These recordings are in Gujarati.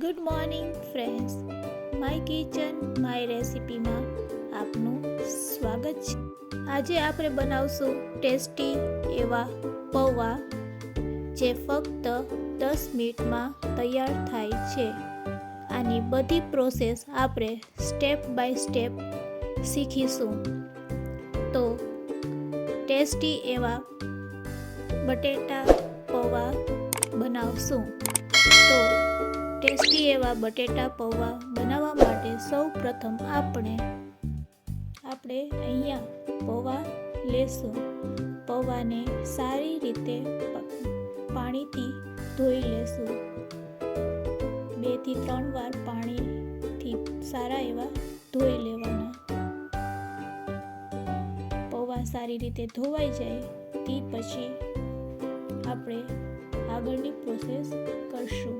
Good morning friends my kitchen my રેસિપીમાં આપનું સ્વાગત છે. આજે આપણે બનાવશું ટેસ્ટી એવા પૌવા જે ફક્ત દસ મિનિટમાં તૈયાર થાય છે. આની બધી પ્રોસેસ આપણે સ્ટેપ બાય સ્ટેપ શીખીશું. તો ટેસ્ટી એવા બટેટા પૌવા બનાવશું. તો ટેસ્ટી એવા બટેટા પૌવા બનાવવા માટે સૌ પ્રથમ આપણે આપણે અહીંયા પૌવા લેશું. પૌવાને સારી રીતે પાણીથી ધોઈ લેશું. બેથી ત્રણ વાર પાણીથી સારા એવા ધોઈ લેવાના. પૌવા સારી રીતે ધોવાઈ જાય તે પછી આપણે આગળની પ્રોસેસ કરશું.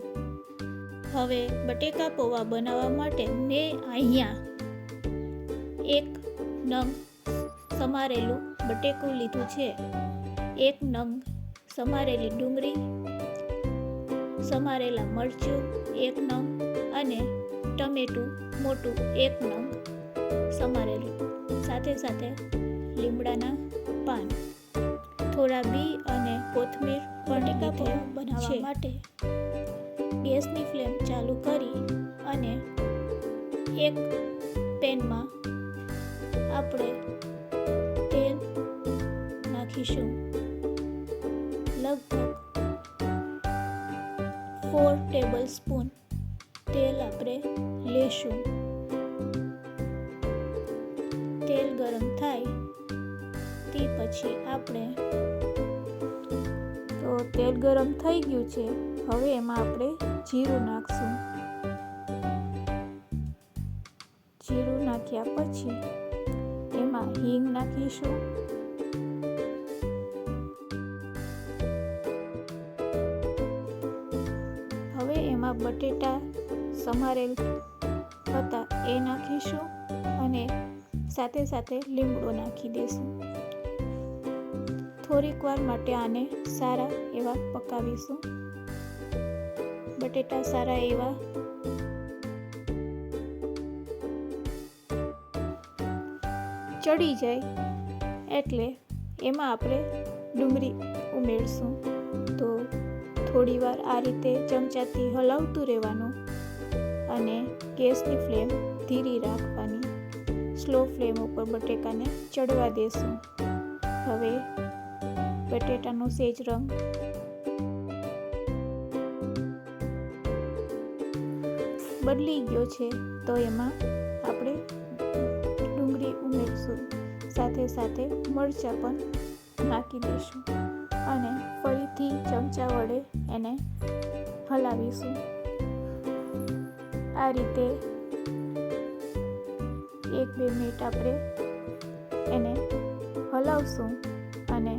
હવે બટેકા પૌવા બનાવવા માટે મેં અહીંયા એક નંગ સમારેલું બટેકું લીધું છે. એક નંગ સમારેલી ડુંગળી સમારેલા મરચું એક નંગ અને ટમેટું મોટું એક નંગ સમારેલું. સાથે સાથે લીમડાના પાન. થોડા બી અને કોથમીર બટેકા પૌવા બનાવવા માટે ગેસની ફ્લેમ ચાલુ કરી અને એક પેનમાં આપણે તેલ નાખીશું. લગભગ ફોર ટેબલ સ્પૂન તેલ આપણે લેશું. તેલ ગરમ થાય તે પછી આપણે, તો તેલ ગરમ થઈ ગયું છે. હવે એમાં આપણે જીરું નાખશું. જીરું નાખ્યા પછી એમાં હિંગ નાખીશું. હવે એમાં બટેટા સમારેલ હતા એ નાખીશું અને સાથે સાથે લીમડો નાખી દઈશું. થોડીક વાર માટે આને સારા એવા પકાવીશું. બટેટા સારા એવા. ચડી જાય એટલે એમાં આપણે ડુંગળી ઉમેરશું. તો થોડીવાર આ રીતે ચમચાથી હલાવતું રહેવાનું અને ગેસની ફ્લેમ ધીરી રાખવાની. સ્લો ફ્લેમ ઉપર બટેકાને ચડવા દેશું. હવે બટેટાનો સેજ રંગ બદલી ગયો છે, તો એમાં આપણે ડુંગળી ઉમેરશું. સાથે સાથે મરચાં પણ નાખી દઈશું અને ફરીથી ચમચા વડે એને હલાવીશું. આ રીતે એક બે મિનિટ આપણે એને હલાવશું અને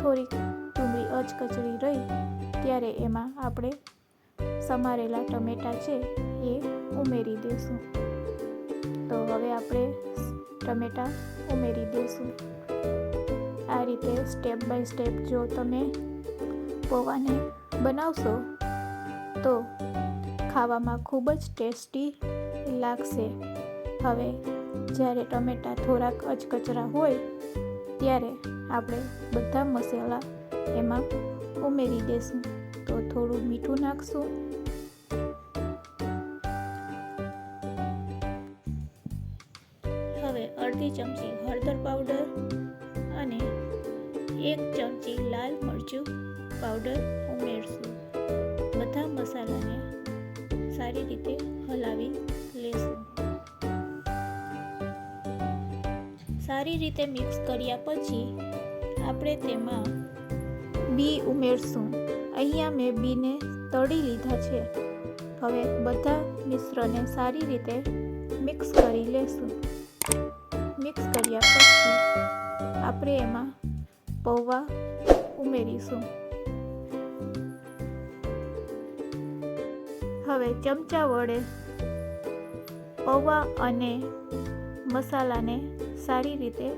થોડીક ડુંગળી અચકચરી રહી, ત્યારે એમાં આપણે સમારેલા ટમેટા છે એ ઉમેરી દઈશું તો હવે આપણે ટમેટા ઉમેરી દઈશું આ રીતે સ્ટેપ બાય સ્ટેપ જો તમે પૌવાને બનાવશો, તો ખાવામાં ખૂબ જ ટેસ્ટી લાગશે. હવે જ્યારે ટમેટા થોડાક અચકચરા હોય, ત્યારે આપણે બધા મસાલા એમાં ઉમેરી દઈશું તો થોડું મીઠું નાખશું. હવે અડધી ચમચી હળદર પાવડર અને એક ચમચી લાલ મરચું પાવડર ઉમેરશું. બધા મસાલાને સારી રીતે હલાવી લેશું. સારી રીતે મિક્સ કર્યા પછી આપણે તેમાં બી ઉમેરશું. અહીંયા મેં બીને તળી લીધા છે. હવે બધા મિશ્રને સારી રીતે મિક્સ કરી લેશું. મિક્સ કર્યા પછી આપણે એમાં પૌવા ઉમેરીશું. હવે ચમચા વડે પૌવા અને મસાલાને સારી રીતે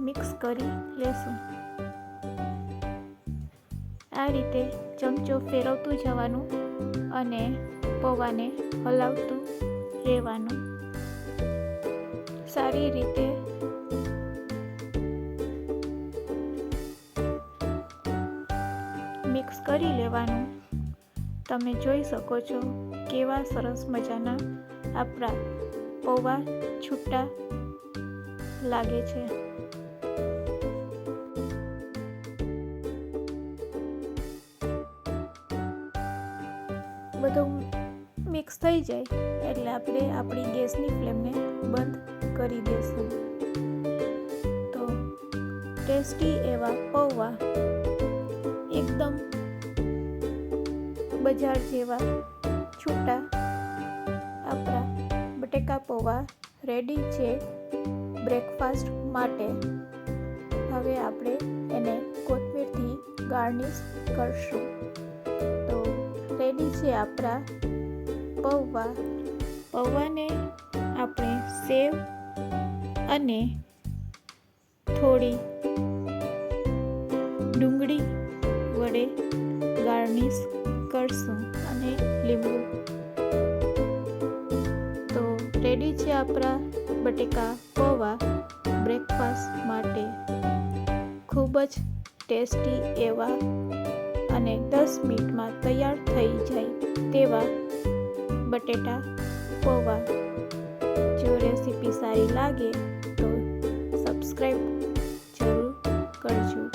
મિક્સ કરી લેશું. આ રીતે ચમચો ફેરવતું જવાનું અને પૌવાને હલાવતું રહેવાનું. સારી રીતે મિક્સ કરી લેવાનું. તમે જોઈ શકો છો કેવા સરસ મજાના આપણા પૌવા છૂટા લાગે છે. બધું મિક્સ થઈ જાય. એટલે આપણે આપણી ગેસની ફ્લેમને બંધ કરી દઈશું. તો ટેસ્ટી એવા પૌવા એકદમ બજાર જેવા છૂટા આપણા બટેકા પૌવા રેડી છે બ્રેકફાસ્ટ માટે. હવે આપણે એને કોથમીરથી ગાર્નિશ કરશું. રેડી છે આપણા પૌવા? પૌવાને આપણે સેવ અને થોડી ડુંગળી વડે ગાર્નિશ કરશું અને લીંબુ. તો રેડી છે આપણા બટેકા પૌવા બ્રેકફાસ્ટ માટે. ખૂબ જ ટેસ્ટી એવા અને દસ મિનિટમાં તૈયાર થઈ જાય તેવા બટેટા, પૌવા. જો રેસીપી સારી લાગે તો સબસ્ક્રાઈબ જરૂર કરજો.